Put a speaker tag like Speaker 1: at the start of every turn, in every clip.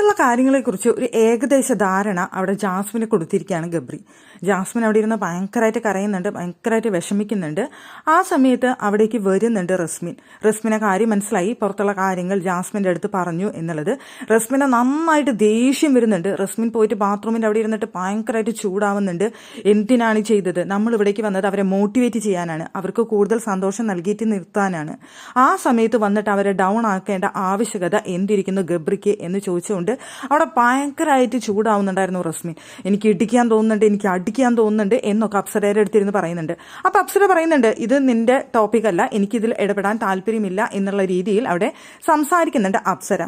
Speaker 1: പുറത്തുള്ള കാര്യങ്ങളെക്കുറിച്ച് ഒരു ഏകദേശ ധാരണ അവിടെ ജാസ്മിന് കൊടുത്തിരിക്കുകയാണ് ഗബ്രി. ജാസ്മിൻ അവിടെ ഇരുന്ന് ഭയങ്കരമായിട്ട് കരയുന്നുണ്ട് ഭയങ്കരമായിട്ട് വിഷമിക്കുന്നുണ്ട്. ആ സമയത്ത് അവിടേക്ക് വരുന്നുണ്ട് റസ്മിൻ. റസ്മിനെ കാര്യം മനസ്സിലായി പുറത്തുള്ള കാര്യങ്ങൾ ജാസ്മിന്റെ അടുത്ത് പറഞ്ഞു എന്നുള്ളത്. റസ്മിനെ നന്നായിട്ട് ദേഷ്യം വരുന്നുണ്ട്. റസ്മിൻ പോയിട്ട് ബാത്റൂമിന്റെ അവിടെ ഇരുന്നിട്ട് ഭയങ്കരമായിട്ട് ചൂടാവുന്നുണ്ട്. എന്തിനാണ് ചെയ്തത്? നമ്മൾ ഇവിടേക്ക് വന്നത് അവരെ മോട്ടിവേറ്റ് ചെയ്യാനാണ്. അവർക്ക് കൂടുതൽ സന്തോഷം നൽകിയിട്ട് നിർത്താനാണ്. ആ സമയത്ത് വന്നിട്ട് അവരെ ഡൗൺ ആക്കേണ്ട ആവശ്യകത എന്തിരിക്കുന്നു ഗബ്രിക്ക് എന്ന് ചോദിച്ചുകൊണ്ട് അവിടെ ഭയങ്കരമായിട്ട് ചൂടാവുന്നുണ്ടായിരുന്നു റസ്മിൻ. എനിക്ക് ഇടിക്കാൻ തോന്നുന്നുണ്ട് എനിക്ക് അടിക്കാൻ തോന്നുന്നുണ്ട് എന്നൊക്കെ അപ്സരയുടെ അടുത്തിരുന്ന് പറയുന്നുണ്ട്. അപ്പോൾ അപ്സര പറയുന്നുണ്ട് ഇത് നിന്റെ ടോപ്പിക് അല്ല എനിക്കിതിൽ ഇടപെടാൻ താല്പര്യമില്ല എന്നുള്ള രീതിയിൽ അവിടെ സംസാരിക്കുന്നുണ്ട് അപ്സര.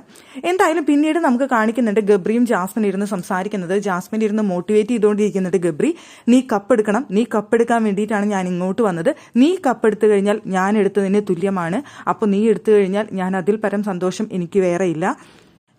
Speaker 1: എന്തായാലും പിന്നീട് നമുക്ക് കാണിക്കുന്നുണ്ട് ഗബ്രിയും ജാസ്മിൻ ഇരുന്ന് സംസാരിക്കുന്നത്. ജാസ്മിൻ ഇരുന്ന് മോട്ടിവേറ്റ് ചെയ്തുകൊണ്ടിരിക്കുന്നുണ്ട് ഗബ്രി നീ കപ്പെടുക്കണം. നീ കപ്പെടുക്കാൻ വേണ്ടിയിട്ടാണ് ഞാൻ ഇങ്ങോട്ട് വന്നത്. നീ കപ്പെടുത്തു കഴിഞ്ഞാൽ ഞാൻ എടുത്തതിന് തുല്യമാണ്. അപ്പോൾ നീ എടുത്തു കഴിഞ്ഞാൽ ഞാൻ അതിൽ പരം സന്തോഷം എനിക്ക് വേറെ ഇല്ല.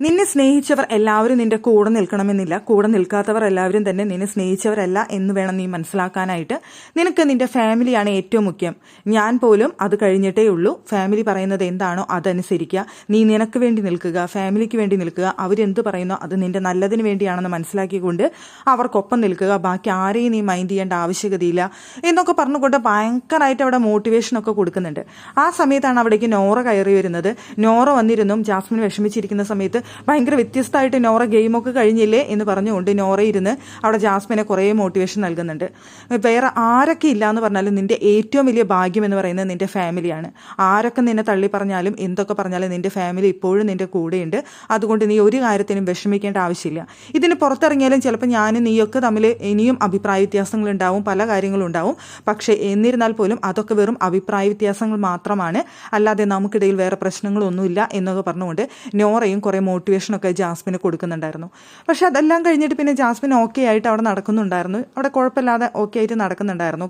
Speaker 1: നിന്നെ സ്നേഹിച്ചവർ എല്ലാവരും നിന്റെ കൂടെ നിൽക്കണമെന്നില്ല. കൂടെ നിൽക്കാത്തവർ എല്ലാവരും തന്നെ നിന്നെ സ്നേഹിച്ചവരല്ല എന്ന് വേണം നീ മനസ്സിലാക്കാനായിട്ട്. നിനക്ക് നിന്റെ ഫാമിലിയാണ് ഏറ്റവും മുഖ്യം. ഞാൻ പോലും അത് കഴിഞ്ഞിട്ടേ ഉള്ളൂ. ഫാമിലി പറയുന്നത് എന്താണോ അതനുസരിക്കുക. നീ നിനക്ക് വേണ്ടി നിൽക്കുക ഫാമിലിക്ക് വേണ്ടി നിൽക്കുക. അവരെന്ത് പറയുന്നോ അത് നിന്റെ നല്ലതിന് വേണ്ടിയാണെന്ന് മനസ്സിലാക്കിക്കൊണ്ട് അവർക്കൊപ്പം നിൽക്കുക. ബാക്കി ആരെയും നീ മൈൻഡ് ചെയ്യേണ്ട ആവശ്യകതയില്ല എന്നൊക്കെ പറഞ്ഞുകൊണ്ട് ഭയങ്കരമായിട്ട് അവിടെ മോട്ടിവേഷനൊക്കെ കൊടുക്കുന്നുണ്ട്. ആ സമയത്താണ് അവിടേക്ക് നോറ കയറി വരുന്നത്. നോറ വന്നിരുന്നും. ജാസ്മിൻ വിഷമിച്ചിരിക്കുന്ന സമയത്ത് ഭയങ്കര വ്യത്യസ്തമായിട്ട് നോറ ഗെയിമൊക്കെ കഴിഞ്ഞില്ലേ എന്ന് പറഞ്ഞുകൊണ്ട് നോറ ഇരുന്ന് അവിടെ ജാസ്മിനെ കുറേ മോട്ടിവേഷൻ നൽകുന്നുണ്ട്. വേറെ ആരൊക്കെ ഇല്ല എന്ന് പറഞ്ഞാലും നിന്റെ ഏറ്റവും വലിയ ഭാഗ്യം എന്ന് പറയുന്നത് നിന്റെ ഫാമിലിയാണ് ആരൊക്കെ നിന്നെ തള്ളി പറഞ്ഞാലും എന്തൊക്കെ പറഞ്ഞാലും നിന്റെ ഫാമിലി ഇപ്പോഴും നിന്റെ കൂടെയുണ്ട്. അതുകൊണ്ട് നീ ഒരു കാര്യത്തിനും വിഷമിക്കേണ്ട ആവശ്യമില്ല. ഇതിന് പുറത്തിറങ്ങിയാലും ചിലപ്പോൾ ഞാനും നീയൊക്കെ തമ്മിൽ ഇനിയും അഭിപ്രായ വ്യത്യാസങ്ങളുണ്ടാവും പല കാര്യങ്ങളും ഉണ്ടാവും. പക്ഷേ എന്നിരുന്നാൽ പോലും അതൊക്കെ വെറും അഭിപ്രായ വ്യത്യാസങ്ങൾ മാത്രമാണ്. അല്ലാതെ നമുക്കിടയിൽ വേറെ പ്രശ്നങ്ങളൊന്നുമില്ല എന്നൊക്കെ പറഞ്ഞുകൊണ്ട് നോറയും കുറേ മോട്ടിവേഷനൊക്കെ ജാസ്മിന് കൊടുക്കുന്നുണ്ടായിരുന്നു. പക്ഷെ അതെല്ലാം കഴിഞ്ഞിട്ട് പിന്നെ ജാസ്മിൻ ഓക്കെ ആയിട്ട് അവിടെ നടക്കുന്നുണ്ടായിരുന്നു. അവിടെ കുഴപ്പമില്ലാതെ ഓക്കെ ആയിട്ട് നടക്കുന്നുണ്ടായിരുന്നു.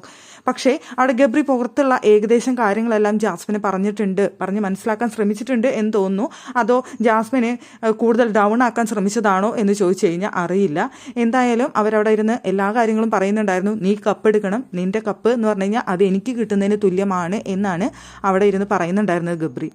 Speaker 1: പക്ഷേ അവിടെ ഗബ്രി പുറത്തുള്ള ഏകദേശം കാര്യങ്ങളെല്ലാം ജാസ്മിന് പറഞ്ഞിട്ടുണ്ട്. പറഞ്ഞ് മനസ്സിലാക്കാൻ ശ്രമിച്ചിട്ടുണ്ട് എന്ന് തോന്നുന്നു. അതോ ജാസ്മിന് കൂടുതൽ ഡൗൺ ആക്കാൻ ശ്രമിച്ചതാണോ എന്ന് ചോദിച്ചു കഴിഞ്ഞാൽ അറിയില്ല. എന്തായാലും അവരവിടെ ഇരുന്ന് എല്ലാ കാര്യങ്ങളും പറയുന്നുണ്ടായിരുന്നു. നീ കപ്പ് എടുക്കണം. നിന്റെ കപ്പ് എന്ന് പറഞ്ഞു കഴിഞ്ഞാൽ അത് എനിക്ക് കിട്ടുന്നതിന് തുല്യമാണ് എന്നാണ് അവിടെ ഇരുന്ന് പറയുന്നുണ്ടായിരുന്നത് ഗബ്രി.